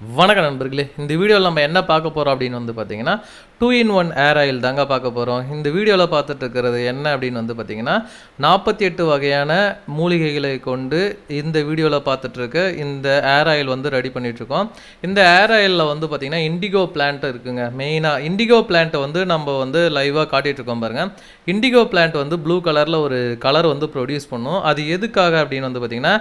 வணக்கம் நண்பர்களே. இந்த வீடியோவில் நம்ம என்ன பார்க்க போகிறோம் அப்படின்னு வந்து பார்த்தீங்கன்னா two in one air oil தாங்க பார்க்க போகிறோம் இந்த வீடியோவில் பார்த்துட்டு இருக்கிறது என்ன அப்படின்னு வந்து பார்த்தீங்கன்னா நாற்பத்தி எட்டு வகையான மூலிகைகளை கொண்டு இந்த வீடியோவில் பார்த்துட்ருக்க இந்த ஏர் ஆயில் வந்து ரெடி பண்ணிகிட்ருக்கோம் இந்த ஏர் ஆயிலில் வந்து பார்த்திங்கன்னா இண்டிகோ பிளான்ட் இருக்குங்க. மெயினாக இண்டிகோ பிளான்ட்டை வந்து நம்ம வந்து லைவாக காட்டிகிட்ருக்கோம் பாருங்கள் இண்டிகோ பிளான்ட் வந்து ப்ளூ கலரில் ஒரு கலர் வந்து ப்ரொடியூஸ் பண்ணும். அது எதுக்காக அப்படின்னு வந்து பார்த்தீங்கன்னா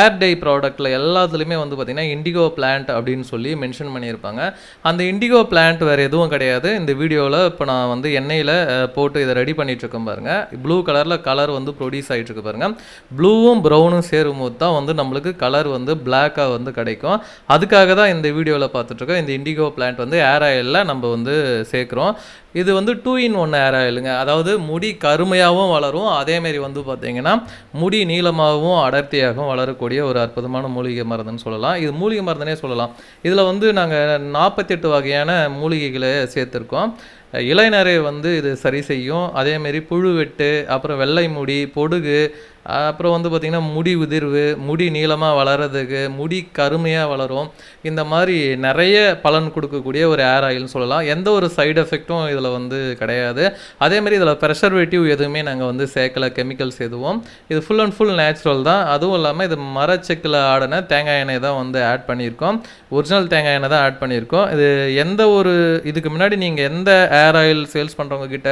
ஏர் டை ப்ராடக்ட்டில் எல்லாத்துலேயுமே வந்து பார்த்திங்கன்னா இண்டிகோ பிளான்ட் அப்படின்னு சொல்லி மென்ஷன் பண்ணியிருப்பாங்க. அந்த இண்டிகோ பிளான்ட் வேறு எதுவும் கிடையாது. இந்த வீடியோவில் இப்போ நான் வந்து எண்ணெயில் போட்டு இதை ரெடி பண்ணிகிட்ருக்கேன் பாருங்கள் ப்ளூ கலரில் கலர் வந்து ப்ரொடியூஸ் ஆகிட்டுருக்கு பாருங்கள் ப்ளூவும் ப்ரௌனும் சேரும்போது தான் வந்து நம்மளுக்கு கலர் வந்து பிளாக்காக வந்து கிடைக்கும். அதுக்காக தான் இந்த வீடியோவில் பார்த்துட்ருக்கோம் இந்த இண்டிகோ பிளான்ட் வந்து ஏர் ஆயிலில் நம்ம வந்து சேர்க்குறோம். இது வந்து டூ இன் ஒன் ஏர் ஆயிலுங்க அதாவது முடி கருமையாகவும் வளரும். அதேமாரி வந்து பார்த்தீங்கன்னா முடி நீளமாகவும் அடர்த்தியாகவும் வளரக்கூடிய ஒரு அற்புதமான மூலிகை மருந்துன்னு சொல்லலாம். இது மூலிகை மருந்துனே சொல்லலாம். இதில் வந்து நாங்கள் நாற்பத்தெட்டு வகையான மூலிகைகளை சேர்த்துருக்கோம். இளைஞரை வந்து இது சரி செய்யும். அதேமாரி புழு வெட்டு அப்புறம் வெள்ளை முடி பொடுகு அப்புறம் வந்து பார்த்திங்கன்னா முடி உதிர்வு முடி நீளமாக வளர்கிறதுக்கு முடி கருமையாக வளரும். இந்த மாதிரி நிறைய பலன் கொடுக்கக்கூடிய ஒரு ஏர் ஆயில்னு சொல்லலாம். எந்த ஒரு சைடு எஃபெக்ட்டும் இதில் வந்து கிடையாது. அதேமாரி இதில் ப்ரெஷர்வேட்டிவ் எதுவுமே நாங்கள் வந்து சேர்க்கல கெமிக்கல்ஸ் எதுவும். இது ஃபுல் அண்ட் ஃபுல் நேச்சுரல் தான். அதுவும் இல்லாமல் இது மரச்செக்கில் ஆடின தேங்காய் எண்ணெய் தான் வந்து ஆட் பண்ணியிருக்கோம். ஒரிஜினல் தேங்காய் எண்ணெய் தான் ஆட் பண்ணியிருக்கோம். இது எந்த ஒரு இதுக்கு முன்னாடி நீங்கள் எந்த ஏர் ஆயில் சேல்ஸ் பண்ணுறவங்க கிட்ட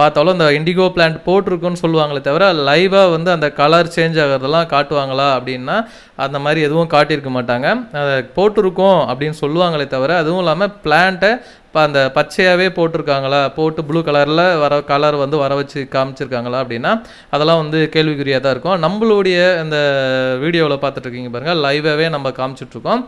பார்த்தாலும் இந்த இண்டிகோ பிளான்ட் போட்டிருக்குன்னு சொல்லுவாங்களே தவிர லைவாக வந்து அந்த அந்த கலர் சேஞ்ச் ஆகிறதெல்லாம் காட்டுவாங்களா அப்படின்னா அந்த மாதிரி எதுவும் காட்டியிருக்க மாட்டாங்க. அதை போட்டிருக்கோம் அப்படின்னு சொல்லுவாங்களே தவிர அதுவும் இல்லாமல் பிளான்ட்டை இப்போ அந்த பச்சையாகவே போட்டிருக்காங்களா? போட்டு ப்ளூ கலரில் வர கலர் வந்து வர வச்சு காமிச்சிருக்காங்களா அப்படின்னா அதெல்லாம் வந்து கேள்விக்குறியாக தான் இருக்கும். நம்மளுடைய இந்த வீடியோவில் பார்த்துட்ருக்கீங்க பாருங்கள் லைவாகவே நம்ம காமிச்சிட்ருக்கோம்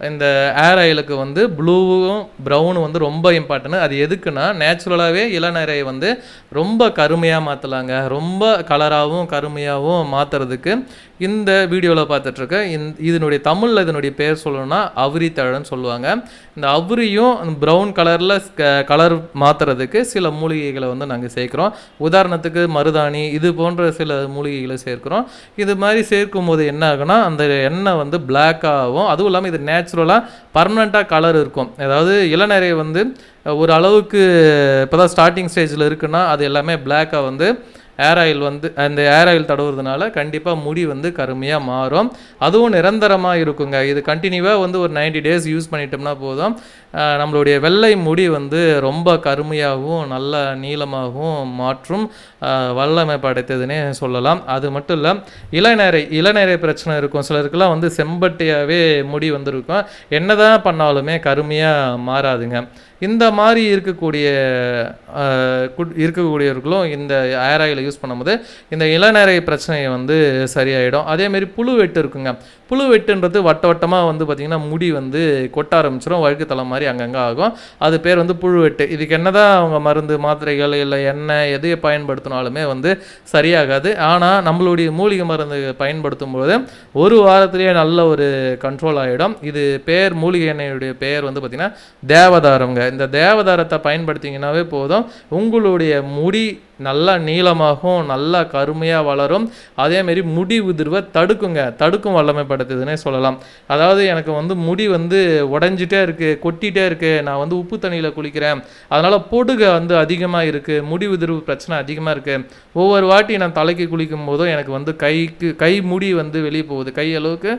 இந்த ஏர் ஆயிலுக்கு வந்து ப்ளூவும் ப்ரௌனும் வந்து ரொம்ப இம்பார்ட்டன்ட் அது எதுக்குன்னா நேச்சுரலாகவே இளநரை வந்து ரொம்ப கருமையாக மாற்றலாங்க ரொம்ப கலராகவும் கருமையாகவும் மாற்றுறதுக்கு இந்த வீடியோவில் பார்த்துட்ருக்க இந் இதனுடைய தமிழில் இதனுடைய பேர் சொல்லணும்னா அவுரி தழன்னு சொல்லுவாங்க. இந்த அவுரியும் ப்ரௌன் கலரில் கலர் மாற்றுறதுக்கு சில மூலிகைகளை வந்து நாங்கள் சேர்க்குறோம். உதாரணத்துக்கு மருதாணி இது போன்ற சில மூலிகைகளை சேர்க்குறோம். இது மாதிரி சேர்க்கும் போது என்ன ஆகுனா அந்த எண்ணெய் வந்து பிளாக்காகவும் அதுவும் இல்லாமல் இது நேச்சுரலாக பர்மனெண்ட்டாக கலர் இருக்கும். அதாவது இளநரை வந்து ஒரு அளவுக்கு இப்போ தான் ஸ்டார்டிங் ஸ்டேஜில் இருக்குன்னா அது எல்லாமே பிளாக்காக வந்து ஏர் ஆயில் வந்து அந்த ஏர் ஆயில் தடவுறதுனால கண்டிப்பாக முடி வந்து கருமையாக மாறும். அதுவும் நிரந்தரமாக இருக்குங்க. இது கண்டினியூவாக வந்து ஒரு 90 டேஸ் யூஸ் பண்ணிட்டோம்னா போதும். நம்மளுடைய வெள்ளை முடி வந்து ரொம்ப கருமையாகவும் நல்ல நீளமாகவும் மாற்றும் வல்லமை படைத்ததுன்னே சொல்லலாம். அது மட்டும் இல்லை இளநரை இளநரை பிரச்சனை இருக்கும். சிலருக்குலாம் வந்து செம்பட்டியாகவே முடி வந்திருக்கும். என்னதான் பண்ணாலுமே கருமையாக மாறாதுங்க. இந்த மாதிரி இருக்கக்கூடிய குட்- இருக்கக்கூடியவர்களும் இந்த ஏர் ஆயிலை யூஸ் பண்ணும்போது இந்த இளநரை பிரச்சனையை வந்து சரியாயிடும். அதேமாரி புழு வெட்டு இருக்குங்க. புழு வெட்டுன்றது வட்ட வட்டமாக வந்து பார்த்திங்கன்னா முடி வந்து கொட்ட ஆரம்பிச்சிடும் வழுக்கு மாதிரி அங்கங்கே ஆகும். அது பேர் வந்து புழு வெட்டு இதுக்கு என்னதான் அவங்க மருந்து மாத்திரைகள் இல்லை எண்ணெய் எதையை பயன்படுத்தினாலுமே வந்து சரியாகாது. ஆனால் நம்மளுடைய மூலிகை மருந்து பயன்படுத்தும் போது ஒரு வாரத்திலேயே நல்ல ஒரு கண்ட்ரோல் ஆகிடும் இது பேர் மூலிகை எண்ணெயுடைய பேர் வந்து பார்த்திங்கன்னா தேவதாரம்ங்க. இந்த தேவதாரத்தை பயன்படுத்திங்கனாவே போதும். உங்களுடைய முடி நல்லா நீளமாகும் நல்லா கருமையாக வளரும். அதேமாரி முடி உதிர்வை தடுக்குங்க. தடுக்கும் வல்லமைப்படுத்துதுன்னே சொல்லலாம். அதாவது எனக்கு வந்து முடி வந்து உடஞ்சிட்டே இருக்குது கொட்டிகிட்டே இருக்குது நான் வந்து உப்பு தண்ணியில் குளிக்கிறேன். அதனால் பொடுகை வந்து அதிகமாக இருக்குது முடி உதிர்வு பிரச்சனை அதிகமாக இருக்குது ஒவ்வொரு வாட்டி நான் தலைக்கு குளிக்கும் போதும் எனக்கு வந்து கைக்கு கை முடி வந்து வெளியே போகுது. கை அளவுக்கு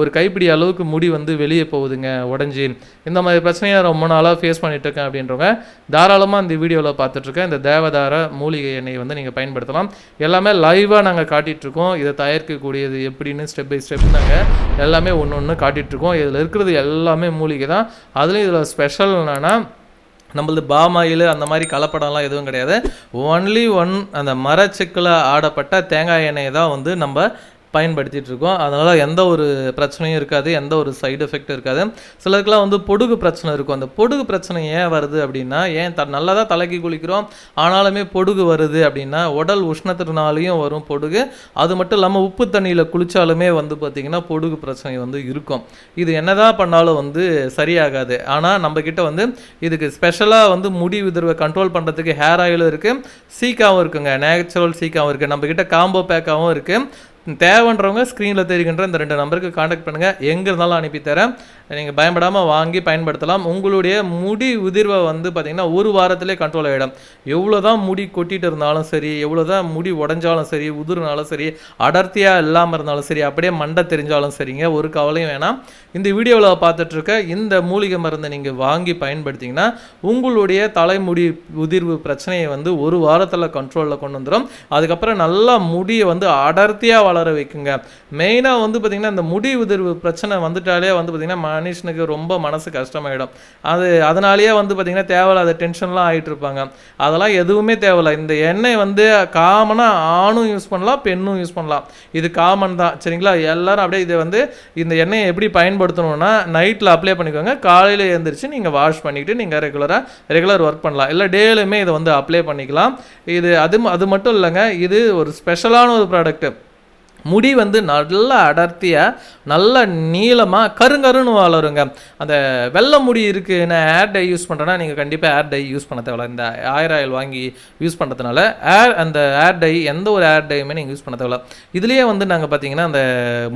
ஒரு கைப்பிடி அளவுக்கு முடி வந்து வெளியே போகுதுங்க உடஞ்சி. இந்த மாதிரி பிரச்சனையை ரொம்ப நாளாக ஃபேஸ் பண்ணிகிட்ருக்கேன் அப்படின்றவங்க தாராளமாக இந்த வீடியோவில் பார்த்துட்ருக்கேன் இந்த தேவதார மூலிகை எண்ணெய் வந்து நீங்கள் பயன்படுத்தலாம். எல்லாமே லைவாக நாங்கள் காட்டிகிட்ருக்கோம் இதை தயாரிக்கக்கூடியது எப்படின்னு ஸ்டெப் பை ஸ்டெப் நாங்கள் எல்லாமே ஒன்று ஒன்று காட்டிகிட்ருக்கோம் இதில் இருக்கிறது எல்லாமே மூலிகை தான். அதுலேயும் இதில் ஸ்பெஷல் என்னென்னா நம்மளது பாமாயில் அந்த மாதிரி கலப்படம்லாம் எதுவும் கிடையாது. ஒன்லி ஒன் அந்த மரச்செக்கில் ஆடப்பட்ட தேங்காய் எண்ணெயை தான் வந்து நம்ம பயன்படுத்திகிட்டு இருக்கோம் அதனால் எந்த ஒரு பிரச்சனையும் இருக்காது எந்த ஒரு சைடு எஃபெக்ட் இருக்காது. சிலருக்குலாம் வந்து பொடுகு பிரச்சனை இருக்கும். அந்த பொடுகு பிரச்சனை ஏன் வருது அப்படின்னா ஏன் த நல்லா தான் தலைக்கு குளிக்கிறோம் ஆனாலுமே பொடுகு வருது அப்படின்னா உடல் உஷ்ணத்தினாலையும் வரும் பொடுகு. அது மட்டும் இல்லாமல் உப்பு தண்ணியில் குளித்தாலுமே வந்து பார்த்திங்கன்னா பொடுகு பிரச்சனை வந்து இருக்கும். இது என்னதான் பண்ணாலும் வந்து சரியாகாது. ஆனால் நம்மக்கிட்ட வந்து இதுக்கு ஸ்பெஷலாக வந்து முடி உதிர்வை கண்ட்ரோல் பண்ணுறதுக்கு ஹேர் ஆயிலும் இருக்குது சீக்காவும் இருக்குங்க. நேச்சுரல் சீக்காவும் இருக்குது நம்மக்கிட்ட காம்போ பேக்காகவும் இருக்குது தேவைன்றவங்க ஸ்க்ரீனில் தெரிகின்ற இந்த ரெண்டு நம்பருக்கு காண்டாக்ட் பண்ணுங்கள் எங்கே இருந்தாலும் அனுப்பி தரேன். நீங்கள் பயப்படாமல் வாங்கி பயன்படுத்தலாம். உங்களுடைய முடி உதிர்வை வந்து பார்த்திங்கன்னா ஒரு வாரத்திலே கண்ட்ரோல் ஆகிடும் எவ்வளோ தான் முடி கொட்டிட்டு இருந்தாலும் சரி எவ்வளோ தான் முடி உடஞ்சாலும் சரி உதிர்னாலும் சரி அடர்த்தியாக இல்லாமல் இருந்தாலும் சரி அப்படியே மண்டை தெரிஞ்சாலும் சரிங்க ஒரு கவலையும் வேணாம். இந்த வீடியோவில் பார்த்துட்ருக்க இந்த மூலிகை மருந்தை நீங்கள் வாங்கி பயன்படுத்திங்கன்னா உங்களுடைய தலைமுடி உதிர்வு பிரச்சனையை வந்து ஒரு வாரத்தில் கண்ட்ரோலில் கொண்டு வந்துடும் அதுக்கப்புறம் நல்லா முடியை வந்து அடர்த்தியாக வளர வைக்குங்க. மெயினாக வந்து பார்த்திங்கன்னா இந்த முடி உதிர்வு பிரச்சனை வந்துட்டாலே வந்து பார்த்திங்கன்னா மனுஷனுக்கு ரொம்ப மனசு கஷ்டமாயிடும். அது அதனாலேயே வந்து பார்த்திங்கன்னா தேவையில்லாத டென்ஷன்லாம் ஆகிட்டு இருப்பாங்க அதெல்லாம் எதுவுமே தேவையில்ல. இந்த எண்ணெய் வந்து காமனாக ஆணும் யூஸ் பண்ணலாம் பெண்ணும் யூஸ் பண்ணலாம். இது காமன் தான். சரிங்களா? எல்லோரும் அப்படியே இதை வந்து இந்த எண்ணெயை எப்படி பயன்படுத்தணும்னா நைட்டில் அப்ளை பண்ணிக்கோங்க. காலையில் எழுந்திரிச்சு நீங்கள் வாஷ் பண்ணிக்கிட்டு நீங்கள் ரெகுலராக ரெகுலர் ஒர்க் பண்ணலாம். இல்லை டேலுமே இதை வந்து அப்ளை பண்ணிக்கலாம். இது அது அது மட்டும் இல்லைங்க. இது ஒரு ஸ்பெஷலான ஒரு ப்ராடக்ட்டு முடி வந்து நல்லா அடர்த்தியாக நல்ல நீளமாக கருங்கருன்னு வளருங்க. அந்த வெள்ளை முடி இருக்குது நான் ஏர் டை யூஸ் பண்ணுறேன்னா நீங்கள் கண்டிப்பாக ஏர் டை யூஸ் பண்ண தேவையில்ல. இந்த ஆயிரம் ஆயில் வாங்கி யூஸ் பண்ணுறதுனால ஏர் அந்த ஏர் டை எந்த ஒரு ஏர் டையுமே நீங்கள் யூஸ் பண்ண தேவையில்ல. இதுலேயே வந்து நாங்கள் பார்த்தீங்கன்னா அந்த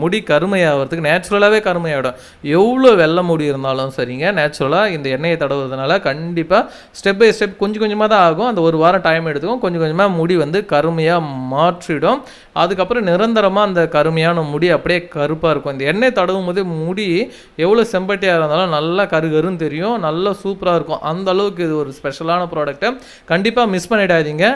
முடி கருமையாகிறதுக்கு நேச்சுரலாகவே கருமையாகிடும் எவ்வளோ வெள்ளை முடி இருந்தாலும் சரிங்க நேச்சுரலாக இந்த எண்ணெயை தடவுறதுனால கண்டிப்பாக ஸ்டெப் பை ஸ்டெப் கொஞ்சம் கொஞ்சமாக தான் ஆகும். அந்த ஒரு வாரம் டைம் எடுத்துக்கும். கொஞ்சம் கொஞ்சமாக முடி வந்து கருமையாக மாற்றிடும். அதுக்கப்புறம் நிரந்தரமாக அந்த கருமையான முடி அப்படியே கருப்பாக இருக்கும். இந்த எண்ணெய் தடவும் போது முடி எவ்வளோ செம்பட்டியாக இருந்தாலும் நல்லா கருகருன்னு தெரியும். நல்லா சூப்பராக இருக்கும். அந்த அளவுக்கு இது ஒரு ஸ்பெஷலான ப்ராடக்ட்டை கண்டிப்பாக மிஸ் பண்ணிடாதீங்க.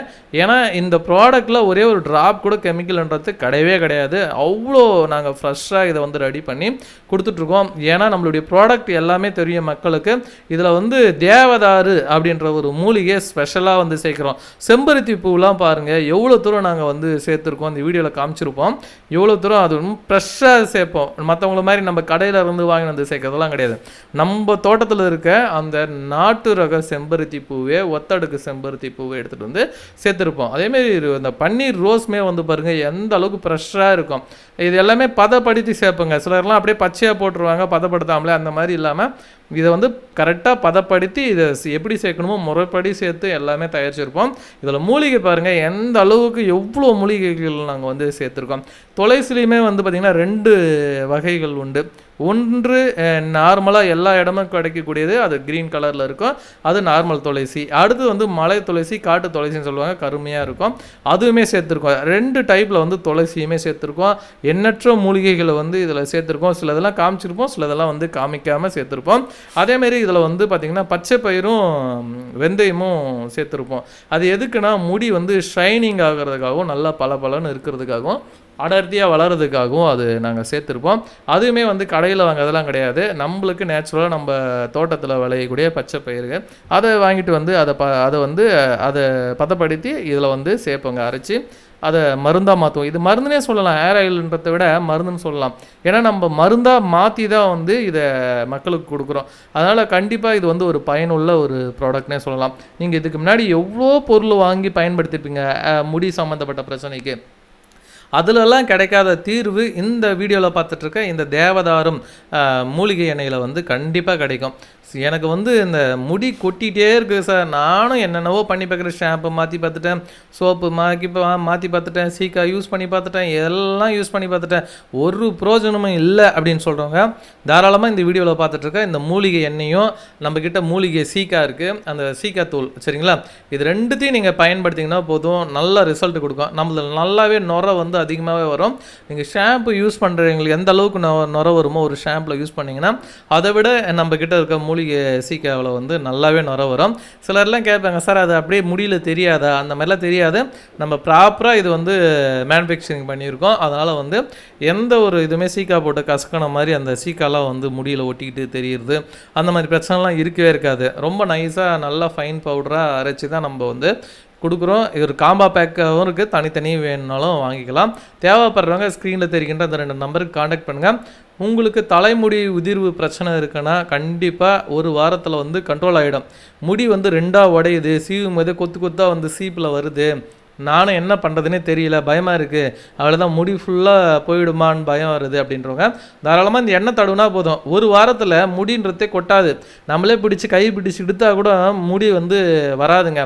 ஏன்னா இந்த ப்ராடக்ட்டில் ஒரே ஒரு ட்ராப் கூட கெமிக்கல்ன்றது கிடையவே கிடையாது. அவ்வளோ நாங்கள் ஃப்ரெஷ்ஷாக இதை வந்து ரெடி பண்ணி கொடுத்துட்ருக்கோம். ஏன்னா நம்மளுடைய ப்ராடக்ட் எல்லாமே தெரியும் மக்களுக்கு. இதில் வந்து தேவதாரு அப்படின்ற ஒரு மூலிகை ஸ்பெஷலாக வந்து சேர்க்குறோம். செம்பருத்தி பூலாம் பாருங்கள் எவ்வளோ தூரம் நாங்கள் வந்து சேர்த்துருக்கோம். இந்த வீடியோவில் காமிச்சிருப்போம். எவ்வளோ தூரம் அது ஃப்ரெஷ்ஷாக சேர்ப்போம். மற்றவங்கள மாதிரி நம்ம கடையில் இருந்து வாங்கி வந்து சேர்க்கறதெல்லாம் கிடையாது. நம்ம தோட்டத்தில் இருக்க அந்த நாட்டு ரக செம்பருத்தி பூவே ஒத்தடுக்கு செம்பருத்தி பூவை எடுத்துகிட்டு வந்து சேர்த்துருப்போம். அதேமாரி இந்த பன்னீர் ரோஸ்மே வந்து பாருங்கள் எந்த அளவுக்கு ஃப்ரெஷ்ஷாக இருக்கும். இது எல்லாமே பதப்படுத்தி சேர்ப்போங்க. சிலர்லாம் அப்படியே பச்சையாக போட்டுருவாங்க பதப்படுத்தாமலே அந்த மாதிரி இல்லாமல் இதை வந்து கரெக்டாக பதப்படுத்தி இதை எப்படி சேர்க்கணுமோ முறைப்படி சேர்த்து எல்லாமே தயாரிச்சிருப்போம். இதில் மூலிகை பாருங்கள் எந்த அளவுக்கு எவ்வளோ மூலிகைகள் நாங்கள் வந்து சேர்த்துருக்கோம். துளசிலையுமே வந்து பார்த்திங்கன்னா ரெண்டு வகைகள் உண்டு. ஒன்று நார்மலாக எல்லா இடமும் கிடைக்கக்கூடியது அது க்ரீன் கலரில் இருக்கும். அது நார்மல் துளசி. அடுத்து வந்து மலை துளசி காட்டு துளசின்னு சொல்லுவாங்க. கருமையாக இருக்கும். அதுவுமே சேர்த்துருக்கோம். ரெண்டு டைப்பில் வந்து துளசியுமே சேர்த்துருக்கோம். எண்ணற்ற மூலிகைகளை வந்து இதில் சேர்த்துருக்கோம். சிலதெல்லாம் காமிச்சிருப்போம். சிலதெல்லாம் வந்து காமிக்காமல் சேர்த்துருப்போம். அதேமாரி இதில் வந்து பார்த்திங்கன்னா பச்சை பயிரும் வெந்தயமும் சேர்த்துருப்போம். அது எதுக்குன்னா முடி வந்து ஷைனிங் ஆகிறதுக்காகவும் நல்லா பளபளன்னு இருக்கிறதுக்காகவும் அடர்த்தியாக வளர்கிறதுக்காகவும் அது நாங்கள் சேர்த்துருப்போம். அதுவுமே வந்து கடையில் வாங்குறதெல்லாம் கிடையாது. நம்மளுக்கு நேச்சுரலாக நம்ம தோட்டத்தில் விளையக்கூடிய பச்சை பயிர்கள் அதை வாங்கிட்டு வந்து அதை ப அதை வந்து அதை பதப்படுத்தி இதில் வந்து சேர்ப்போங்க அரைச்சி. அதை மருந்தாக மாற்றுவோம் இது மருந்துனே சொல்லலாம். ஏர் ஆயில்ன்றதை விட மருந்துன்னு சொல்லலாம். ஏன்னா நம்ம மருந்தாக மாற்றி தான் வந்து இதை மக்களுக்கு கொடுக்குறோம். அதனால் கண்டிப்பாக இது வந்து ஒரு பயனுள்ள ஒரு ப்ராடக்ட்னே சொல்லலாம். நீங்கள் இதுக்கு முன்னாடி எவ்வளோ பொருள் வாங்கி பயன்படுத்திருப்பீங்க? முடி சம்மந்தப்பட்ட பிரச்சனைக்கு. அதுலலாம் கிடைக்காத தீர்வு இந்த வீடியோவில் பார்த்துட்ருக்க இந்த தேவதாரும் மூலிகை எண்ணெயில் வந்து கண்டிப்பாக கிடைக்கும். எனக்கு வந்து இந்த முடி கொட்டிகிட்டே இருக்குது சார் நானும் என்னென்னவோ பண்ணி பார்க்குறேன். ஷாம்பு மாற்றி பார்த்துட்டேன். சோப்பு மாற்றி மாற்றி பார்த்துட்டேன். சீக்கா யூஸ் பண்ணி பார்த்துட்டேன். எல்லாம் யூஸ் பண்ணி பார்த்துட்டேன். ஒரு பிரயோஜனமும் இல்லை அப்படின்னு சொல்கிறவங்க தாராளமாக இந்த வீடியோவில் பார்த்துட்ருக்கேன் இந்த மூலிகை எண்ணெயும் நம்மக்கிட்ட மூலிகை சீக்கா இருக்குது அந்த சீக்கா தூள் சரிங்களா? இது ரெண்டுத்தையும் நீங்கள் பயன்படுத்திங்கன்னா போதும். நல்ல ரிசல்ட் கொடுக்கும். நம்மளது நல்லாவே நுர வந்து அதிகமாகவே வரும். நீங்கள் ஷாம்பு யூஸ் பண்ணுறவங்களுக்கு எந்த அளவுக்கு நொ- நுரை வருமோ ஒரு ஷாம்பில் யூஸ் பண்ணிங்கன்னா அதை விட நம்ம கிட்ட இருக்க மூலிகை மூலிகை சீக்காவில் வந்து நல்லாவே நுர வரும். சிலர்லாம் கேட்பாங்க சார் அது அப்படியே முடியல தெரியாதா? அந்த மாதிரிலாம் தெரியாது. நம்ம ப்ராப்பராக இது வந்து மேனுஃபேக்சரிங் பண்ணியிருக்கோம். அதனால் வந்து எந்த ஒரு இதுவுமே சீக்கா போட்டு கசக்கின மாதிரி அந்த சீக்காலாம் வந்து முடியல ஒட்டிக்கிட்டு தெரியுது அந்த மாதிரி பிரச்சனைலாம் இருக்கவே இருக்காது. ரொம்ப நைஸாக நல்லா ஃபைன் பவுடராக அரைச்சி தான் நம்ம வந்து கொடுக்குறோம். இது ஒரு காம்பா பேக்காகவும் இருக்குது தனித்தனி வேணுனாலும் வாங்கிக்கலாம். தேவைப்படுறவங்க ஸ்க்ரீனில் தெரிகின்ற அந்த ரெண்டு நம்பருக்கு காண்டாக்ட் பண்ணுங்கள் உங்களுக்கு தலைமுடி உதிர்வு பிரச்சனை இருக்குன்னா கண்டிப்பாக ஒரு வாரத்தில் வந்து கண்ட்ரோல் ஆகிடும் முடி வந்து ரெண்டாக உடையுது. சீவும் போது கொத்து கொத்தாக வந்து சீப்பில் வருது. நானும் என்ன பண்ணுறதுனே தெரியல. பயமாக இருக்குது அவ்வளோதான் முடி ஃபுல்லாக போயிடுமான்னு பயம் வருது அப்படின்றவங்க தாராளமாக இந்த எண்ணெய் தடவுனா போதும். ஒரு வாரத்தில் முடின்றதே கொட்டாது. நம்மளே பிடிச்சி கை பிடிச்சி எடுத்தால் கூட முடி வந்து வராதுங்க.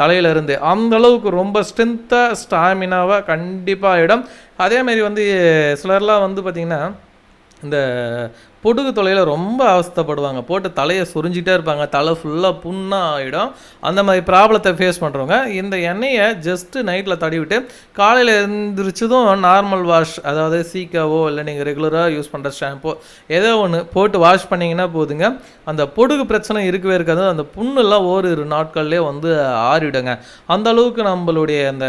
தலையில இருந்து அந்த அளவுக்கு ரொம்ப ஸ்ட்ரென்த்தாக ஸ்டாமினாவாக கண்டிப்பாக ஆகிடும் அதேமாரி வந்து சிலர்லாம் வந்து பார்த்திங்கன்னா இந்த பொடுகு தொலையில் ரொம்ப அவஸ்தைப்படுவாங்க. போட்டு தலையை சுரிஞ்சிட்டே இருப்பாங்க. தலை ஃபுல்லாக புண்ணாக ஆகிடும் அந்த மாதிரி ப்ராப்ளத்தை ஃபேஸ் பண்ணுறவங்க இந்த எண்ணெயை ஜஸ்ட்டு நைட்டில் தடவிட்டு காலையில் எழுந்திரிச்சதும் நார்மல் வாஷ் அதாவது சீக்காவோ இல்லை நீங்கள் ரெகுலராக யூஸ் பண்ணுற ஷாம்போ ஏதோ ஒன்று போட்டு வாஷ் பண்ணிங்கன்னா போதுங்க. அந்த பொடுகு பிரச்சனை இருக்கவே இருக்காது. அந்த புண்ணெல்லாம் ஓரிரு நாட்கள்லேயே வந்து ஆறிடுங்க. அந்த அளவுக்கு நம்மளுடைய அந்த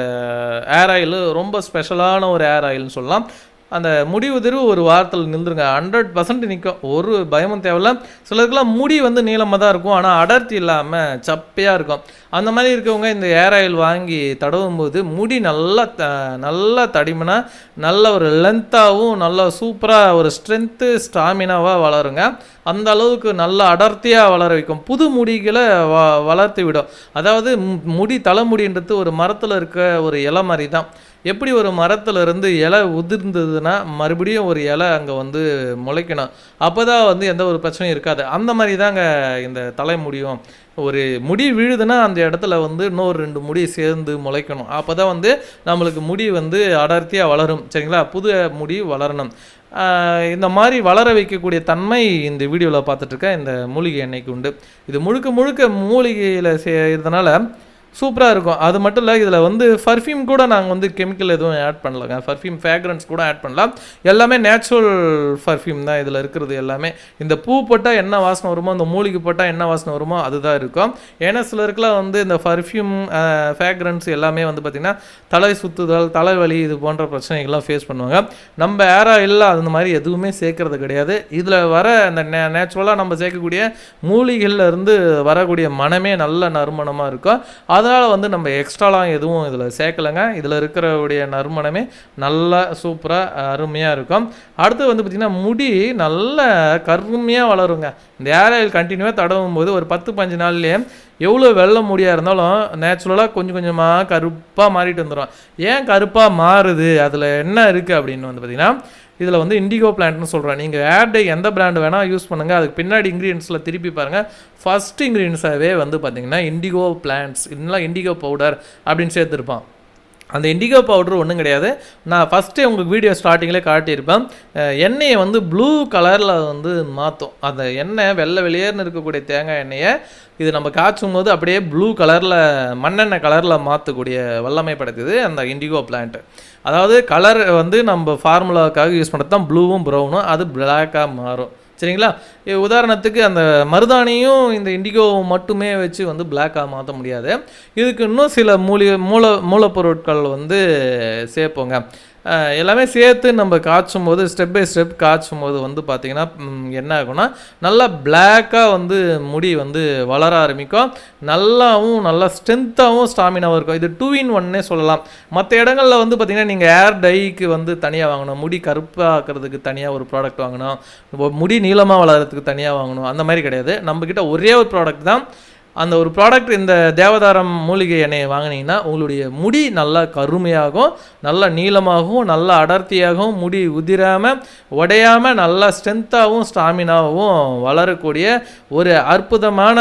ஏர் ஆயில் ரொம்ப ஸ்பெஷலான ஒரு ஏர் ஆயில்னு சொல்லலாம். அந்த முடி உதிர்வு ஒரு வாரத்தில் நின்றுருங்க. ஹண்ட்ரட் பர்சன்ட் நிற்கும் ஒரு பயமும் தேவையில்ல. சிலருக்குலாம் முடி வந்து நீளமாக தான் இருக்கும். ஆனால் அடர்த்தி இல்லாமல் சப்பையாக இருக்கும். அந்த மாதிரி இருக்கவங்க இந்த ஏர் ஆயில் வாங்கி தடவும் போது முடி நல்லா த நல்லா தடிமனா நல்ல ஒரு லென்த்தாகவும் நல்லா சூப்பராக ஒரு ஸ்ட்ரென்த்து ஸ்டாமினாவாக வளருங்க. அந்த அளவுக்கு நல்ல அடர்த்தியாக வளர வைக்கும். புது முடிகளை வ வளர்த்து விடும். அதாவது மு- முடி தலைமுடின்றது ஒரு மரத்தில் இருக்க ஒரு இலை மாதிரி தான். எப்படி ஒரு மரத்துலேருந்து இலை உதிர்ந்ததுன்னா மறுபடியும் ஒரு இலை அங்கே வந்து முளைக்கணும். அப்போ தான் வந்து எந்த ஒரு பிரச்சனையும் இருக்காது. அந்த மாதிரி தாங்க இந்த தலைமுடியும் ஒரு முடி விழுதுன்னா அந்த இடத்துல வந்து இன்னொரு ரெண்டு முடி சேர்ந்து முளைக்கணும். அப்போ தான் வந்து நம்மளுக்கு முடி வந்து அடர்த்தியாக வளரும். சரிங்களா? புது முடி வளரணும். இந்த மாதிரி வளர வைக்கக்கூடிய தன்மை இந்த வீடியோவில் பார்த்துட்ருக்கேன் இந்த மூலிகை எண்ணெய்க்கு உண்டு. இது முழுக்க முழுக்க மூலிகையில் செய்கிறதுனால சூப்பராக இருக்கும். அது மட்டும் இல்லை இதில் வந்து பர்ஃப்யூம் கூட நாங்கள் வந்து கெமிக்கல் எதுவும் ஆட் பண்ணலங்க பர்ஃப்யூம் ஃப்ராக்ரன்ஸ் கூட ஆட் பண்ணலாம். எல்லாமே நேச்சுரல் பர்ஃப்யூம் தான் இதில் இருக்கிறது எல்லாமே. இந்த பூ போட்டால் என்ன வாசனை வருமோ அந்த மூலிகை போட்டால் என்ன வாசனை வருமோ அதுதான் இருக்கும். ஏன்னா சிலருக்குலாம் வந்து இந்த பர்ஃப்யூம் ஃப்ராக்ரன்ஸ் எல்லாமே வந்து பார்த்திங்கன்னா தலை சுத்துதல் தலைவலி இது போன்ற பிரச்சனைகள்லாம் ஃபேஸ் பண்ணுவாங்க. நம்ம ஏரா இல்லை அந்த மாதிரி எதுவுமே சேர்க்கறது கிடையாது. இதில் வர அந்த நே நேச்சுரலாக நம்ம சேர்க்கக்கூடிய மூலிகைகளில் இருந்து வரக்கூடிய மனமே நல்ல நறுமணமாக இருக்கும். அதனால் வந்து நம்ம எக்ஸ்ட்ராலாம் எதுவும் இதில் சேர்க்கலைங்க. இதில் இருக்கிறவுடைய நறுமணமே நல்லா சூப்பராக அருமையாக இருக்கும். அடுத்து வந்து பார்த்திங்கன்னா முடி நல்ல கருமையாக வளருங்க. இந்த ஏர் ஆயில் கண்டினியூவாக தடவும் போது ஒரு பத்து பஞ்சு நாள்லேயே எவ்வளோ வெள்ளை முடியாக இருந்தாலும் நேச்சுரலாக கொஞ்சம் கொஞ்சமாக கருப்பாக மாறிட்டு வந்துடும் ஏன் கருப்பாக மாறுது? அதில் என்ன இருக்குது அப்படின்னு வந்து பார்த்திங்கன்னா இதில் வந்து இண்டிகோ பிளான்ட்னு சொல்கிறேன் நீங்கள் ஏர்டே எந்த பிராண்டு வேணால் யூஸ் பண்ணுங்கள் அதுக்கு பின்னாடி இன்க்ரீடியன்ஸில் திருப்பி பாருங்கள் ஃபஸ்ட் இன்க்ரீடியன்ஸாகவே வந்து பார்த்திங்கன்னா இண்டிகோ பிளான்ட்ஸ் இல்லைனா இண்டிகோ பவுடர் அப்படின்னு சேர்த்துருப்பான். அந்த இண்டிகோ பவுடர் ஒன்றும் கிடையாது. நான் ஃபஸ்ட்டே உங்களுக்கு வீடியோ ஸ்டார்டிங்கில் காட்டியிருப்பேன். எண்ணெயை வந்து ப்ளூ கலரில் வந்து மாற்றும் அந்த எண்ணெய் வெள்ளை வெளியேறுனு இருக்கக்கூடிய தேங்காய் எண்ணெயை இது நம்ம காய்ச்சும் போது அப்படியே ப்ளூ கலரில் மண்ணெண்ணெய் கலரில் மாற்றக்கூடிய வல்லமை படைத்தது அந்த இண்டிகோ பிளான்ட்டு அதாவது கலர் வந்து நம்ம ஃபார்முலாவுக்காக யூஸ் பண்ணுறது தான் ப்ளூவும் ப்ரௌனும் அது பிளாக்காக மாறும். சரிங்களா? உதாரணத்துக்கு அந்த மருதாணியும் இந்த இண்டிகோவும் மட்டுமே வச்சு வந்து பிளாக்காக மாற்ற முடியாது. இதுக்கு இன்னும் சில மூலிகை மூல மூலப்பொருட்கள் வந்து சேர்ப்போங்க. எல்லாமே சேர்த்து நம்ம காய்ச்சும் போது ஸ்டெப் பை ஸ்டெப் காய்ச்சும் போது வந்து பார்த்திங்கன்னா என்ன ஆகும்னா நல்லா பிளாக்காக வந்து முடி வந்து வளர ஆரம்பிக்கும். நல்லாவும் நல்லா ஸ்ட்ரென்த்தாகவும் ஸ்டாமினாவும் இருக்கும். இது டூ இன் ஒன்னே சொல்லலாம். மற்ற இடங்களில் வந்து பார்த்திங்கன்னா நீங்கள் ஏர் டைக்கு வந்து தனியாக வாங்கணும். முடி கருப்பாக்கிறதுக்கு தனியாக ஒரு ப்ராடக்ட் வாங்கணும். முடி நீளமாக வளர்கிறதுக்கு தனியாக வாங்கணும். அந்த மாதிரி கிடையாது. நம்மக்கிட்ட ஒரே ஒரு ப்ராடக்ட் தான். அந்த ஒரு ப்ராடக்ட் இந்த தேவதாரம் மூலிகை எண்ணெயை வாங்கினீங்கன்னா உங்களுடைய முடி நல்லா கருமையாகும் நல்லா நீளமாகவும் நல்லா அடர்த்தியாகவும் முடி உதிராமல் உடையாமல் நல்லா ஸ்ட்ரென்த்தாகவும் ஸ்டாமினாவும் வளரக்கூடிய ஒரு அற்புதமான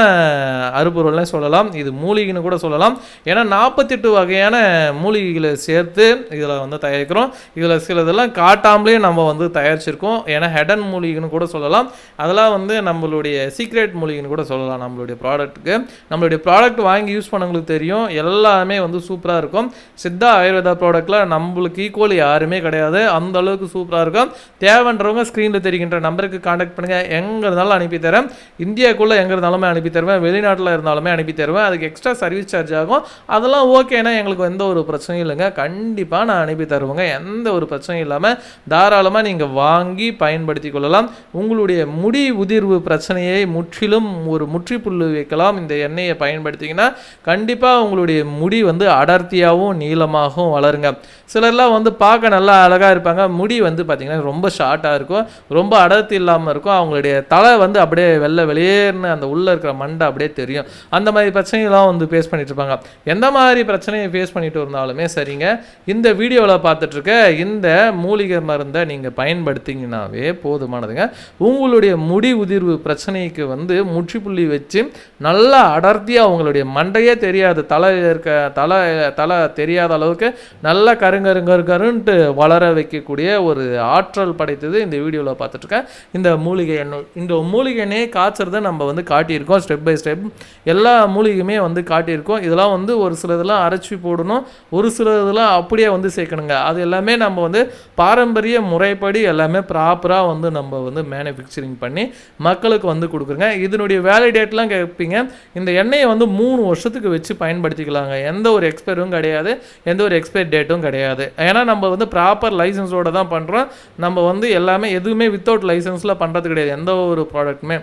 அறுபொருள்னே சொல்லலாம். இது மூலிகைன்னு கூட சொல்லலாம். ஏன்னா நாற்பத்தெட்டு வகையான மூலிகைகளை சேர்த்து இதில் வந்து தயாரிக்கிறோம். இதில் சிலதெல்லாம் காட்டாமலே நம்ம வந்து தயாரிச்சிருக்கோம். ஏன்னா ஹெடன் மூலிகைன்னு கூட சொல்லலாம். அதெல்லாம் வந்து நம்மளுடைய சீக்ரெட் மூலிகைன்னு கூட சொல்லலாம் நம்மளுடைய ப்ராடக்ட்டுக்கு நம்மளுடைய ப்ராடக்ட் வாங்கி யூஸ் பண்ணவங்களுக்கு தெரியும். எல்லாமே வந்து சூப்பராக இருக்கும். சித்தா ஆயுர்வேதா ப்ராடக்ட்டில் நம்மளுக்கு ஈக்குவல் யாருமே கிடையாது. அந்த அளவுக்கு சூப்பராக இருக்கும். தேவைன்றவங்க ஸ்க்ரீனில் தெரிகின்ற நம்பருக்கு காண்டாக்ட் பண்ணுங்கள் எங்கே இருந்தாலும் அனுப்பி தரேன் இந்தியாக்குள்ளே எங்கே இருந்தாலுமே அனுப்பி தருவேன். வெளிநாட்டில் இருந்தாலுமே அனுப்பி தருவேன். அதுக்கு எக்ஸ்ட்ரா சர்வீஸ் சார்ஜ் ஆகும். அதெல்லாம் ஓகேனா எங்களுக்கு எந்த ஒரு பிரச்சனையும் இல்லைங்க. கண்டிப்பாக நான் அனுப்பி தருவேங்க. எந்த ஒரு பிரச்சனையும் இல்லாமல் தாராளமாக நீங்கள் வாங்கி பயன்படுத்தி கொள்ளலாம். உங்களுடைய முடி உதிர்வு பிரச்சனையை முற்றிலும் ஒரு முற்றுப்புள்ளி வைக்கலாம். இந்த இந்த எண்ணெயை பயன்படுத்திங்கன்னா கண்டிப்பாக உங்களுடைய முடி வந்து அடர்த்தியாகவும் நீளமாகவும் வளருங்க. சிலர்லாம் வந்து பார்க்க நல்லா அழகாக இருப்பாங்க. முடி வந்து பார்த்திங்கன்னா ரொம்ப ஷார்ட்டாக இருக்கும். ரொம்ப அடர்த்தி இல்லாமல் இருக்கும். அவங்களுடைய தலை வந்து அப்படியே வெள்ளை வெளியேறுன்னு அந்த உள்ளே இருக்கிற மண்டை அப்படியே தெரியும். அந்த மாதிரி பிரச்சனைலாம் வந்து ஃபேஸ் பண்ணிட்டு இருப்பாங்க. எந்த மாதிரி பிரச்சனையை ஃபேஸ் பண்ணிட்டு இருந்தாலுமே சரிங்க. இந்த வீடியோவில் பார்த்துட்ருக்க இந்த மூலிகை மருந்தை நீங்கள் பயன்படுத்திங்கனாவே போதுமானதுங்க. உங்களுடைய முடி உதிர்வு பிரச்சனைக்கு வந்து முற்றுப்புள்ளி வச்சு நல்லா அடர்த்தியாக அவங்களுடைய மண்டையே தெரியாது. தலை இருக்க தலை தலை தெரியாத அளவுக்கு நல்லா கருங்கருங்கருங்கருன்ட்டு வளர வைக்கக்கூடிய ஒரு ஆற்றல் படைத்தது இந்த வீடியோவில் பார்த்துட்ருக்கேன். இந்த மூலிகை எண்ணெய் இந்த மூலிகை எண்ணெயை காய்ச்சறதை நம்ம வந்து காட்டியிருக்கோம் ஸ்டெப் பை ஸ்டெப் எல்லா மூலிகையுமே வந்து காட்டியிருக்கோம். இதெல்லாம் வந்து ஒரு சில இதெல்லாம் அரைச்சி போடணும் ஒரு சில இதெல்லாம் அப்படியே வந்து சேர்க்கணுங்க. அது எல்லாமே நம்ம வந்து பாரம்பரிய முறைப்படி எல்லாமே ப்ராப்பராக வந்து நம்ம வந்து மேனுஃபேக்சரிங் பண்ணி மக்களுக்கு வந்து கொடுக்குறோங்க. இதனுடைய வேலிடேட்லாம் கேட்பீங்க இந்த எண்ணெயை வந்து மூணு வருஷத்துக்கு வச்சு பயன்படுத்திக்கலாங்க. எந்த ஒரு எக்ஸ்பைரும் கிடையாது. எந்த ஒரு எக்ஸ்பைர் டேட்டும் கிடையாது. ஏன்னா நம்ம வந்து ப்ராப்பர் லைசன்ஸோடு தான் பண்ணுறோம் நம்ம வந்து எல்லாமே எதுவுமே வித்தவுட் லைசன்ஸில் பண்ணுறது கிடையாது. எந்த ஒரு ப்ராடக்ட்டுமே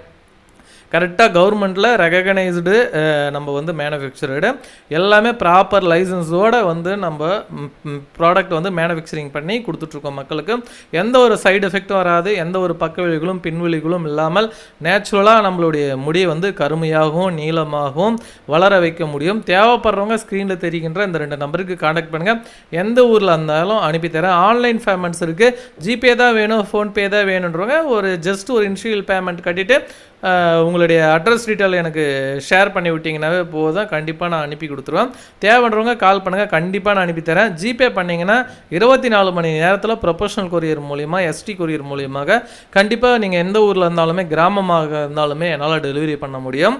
கரெக்டாக கவர்மெண்ட்டில் ரெகக்னைஸ்டு நம்ம வந்து மேனுஃபேக்சர்டு எல்லாமே ப்ராப்பர் லைசன்ஸோடு வந்து நம்ம ப்ராடக்ட் வந்து மேனுஃபேக்சரிங் பண்ணி கொடுத்துட்ருக்கோம் மக்களுக்கு. எந்த ஒரு சைடு எஃபெக்ட்டும் வராது எந்த ஒரு பக்கவிழிகளும் பின்விழிகளும் இல்லாமல் நேச்சுரலாக நம்மளுடைய முடியை வந்து கருமையாகவும் நீளமாகவும் வளர வைக்க முடியும். தேவைப்படுறவங்க ஸ்க்ரீனில் தெரிகின்ற இந்த ரெண்டு நம்பருக்கு காண்டாக்ட் பண்ணுங்கள் எந்த ஊரில் இருந்தாலும் அனுப்பித்தரேன் ஆன்லைன் பேமெண்ட்ஸ் இருக்குது ஜிபே தான் வேணும் ஃபோன்பே தான் வேணுன்றவங்க ஒரு ஜஸ்ட் ஒரு இன்ஷியல் பேமெண்ட் கட்டிட்டு உங்களுடைய அட்ரஸ் டீட்டெயில் எனக்கு ஷேர் பண்ணி விட்டிங்கனாவே போதும். கண்டிப்பாக நான் அனுப்பி கொடுத்துருவேன். தேவைன்றவங்க கால் பண்ணுங்கள் கண்டிப்பாக நான் அனுப்பி தரேன். ஜிபே பண்ணிங்கன்னா இருபத்தி நாலு மணி நேரத்தில் ப்ரொஃபஷனல் கொரியர் மூலிமா எஸ்டி கொரியர் மூலியமாக கண்டிப்பாக நீங்கள் எந்த ஊரில் இருந்தாலுமே கிராமமாக இருந்தாலுமே என்னால் டெலிவரி பண்ண முடியும்.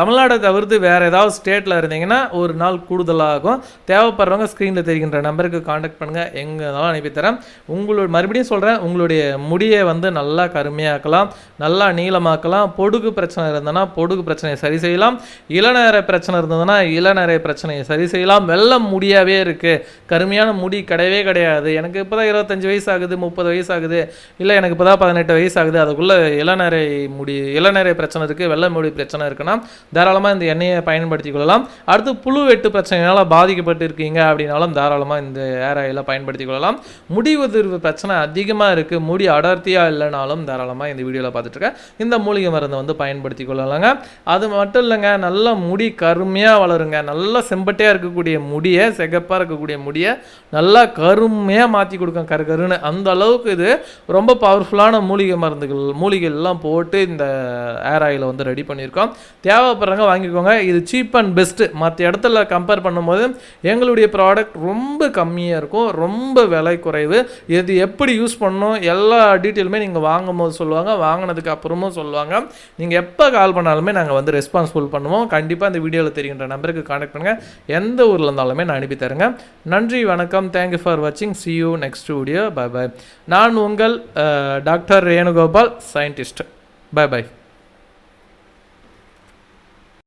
தமிழ்நாடை தவிர்த்து வேறு ஏதாவது ஸ்டேட்டில் இருந்தீங்கன்னா ஒரு நாள் கூடுதலாகும். தேவைப்படுறவங்க ஸ்க்ரீனில் தெரிகின்ற நம்பருக்கு காண்டாக்ட் பண்ணுங்கள் எங்கே இருந்தாலும் அனுப்பி உங்களோட மறுபடியும் சொல்கிறேன் உங்களுடைய முடியை வந்து நல்லா கருமையாக்கலாம். நல்லா நீளமாக்கலாம். பொடுகு பிரச்சனை இருந்ததுன்னா பொடுகு பிரச்சனையை சரி செய்யலாம். இளநேர பிரச்சனை இருந்ததுன்னா இளநேர பிரச்சனையை சரி செய்யலாம். வெள்ளம் முடியாவே இருக்குது கருமையான முடி கிடையவே கிடையாது. எனக்கு இப்போ தான் இருபத்தஞ்சி வயசு ஆகுது முப்பது வயசு ஆகுது இல்லை எனக்கு இப்போ தான் பதினெட்டு வயசு ஆகுது அதுக்குள்ளே இளநரை முடி இளநரை பிரச்சனை இருக்குது வெள்ள முடி பிரச்சனை இருக்குன்னா தாராளமாக இந்த எண்ணெயை பயன்படுத்தி கொள்ளலாம். அடுத்து புழு வெட்டு பிரச்சனையால் பாதிக்கப்பட்டு இருக்கீங்க அப்படின்னாலும் தாராளமாக இந்த ஏர் ஆயிலை பயன்படுத்தி கொள்ளலாம். முடி உதிர்வு பிரச்சனை அதிகமாக இருக்குது முடி அடர்த்தியாக இல்லைனாலும் தாராளமாக இந்த வீடியோவில் பார்த்துட்ருக்கேன் இந்த மூலிகை மூலிகை மருந்தை வந்து பயன்படுத்தி கொள்ளலாங்க. அது மட்டும் இல்லைங்க நல்ல முடி கருமையாக வளருங்க. நல்லா செம்பட்டையாக இருக்கக்கூடிய முடியை செகப்பாக இருக்கக்கூடிய முடியை நல்லா கருமையாக மாற்றி கொடுக்கும் கரு கருன்னு. அந்த அளவுக்கு இது ரொம்ப பவர்ஃபுல்லான மூலிகை மருந்துகள் மூலிகை எல்லாம் போட்டு இந்த ஏர் ஆயிலை வந்து ரெடி பண்ணியிருக்கோம். தேவைப்படுறவங்க வாங்கிக்கோங்க. இது சீப் அண்ட் பெஸ்ட்டு மற்ற இடத்துல கம்பேர் பண்ணும்போது எங்களுடைய ப்ராடக்ட் ரொம்ப கம்மியாக இருக்கும் ரொம்ப விலை குறைவு. இது எப்படி யூஸ் பண்ணணும்? எல்லா டீட்டெயிலுமே நீங்கள் வாங்கும் போது சொல்லுவாங்க வாங்கினதுக்கு அப்புறமும் சொல்லுவாங்க. நீங்கள் எப்போ கால் பண்ணாலுமே நாங்கள் வந்து ரெஸ்பான்ஸ்ஃபுல் பண்ணுவோம். கண்டிப்பாக இந்த வீடியோவில் தெரிகின்ற நம்பருக்கு காண்டாக்ட் பண்ணுங்கள் எந்த ஊரில் இருந்தாலுமே நான் அனுப்பி தரேங்க. நன்றி வணக்கம். தேங்க்யூ ஃபார் வாட்சிங் see you next video bye bye நான் உங்கள் doctor Renugopal scientist bye bye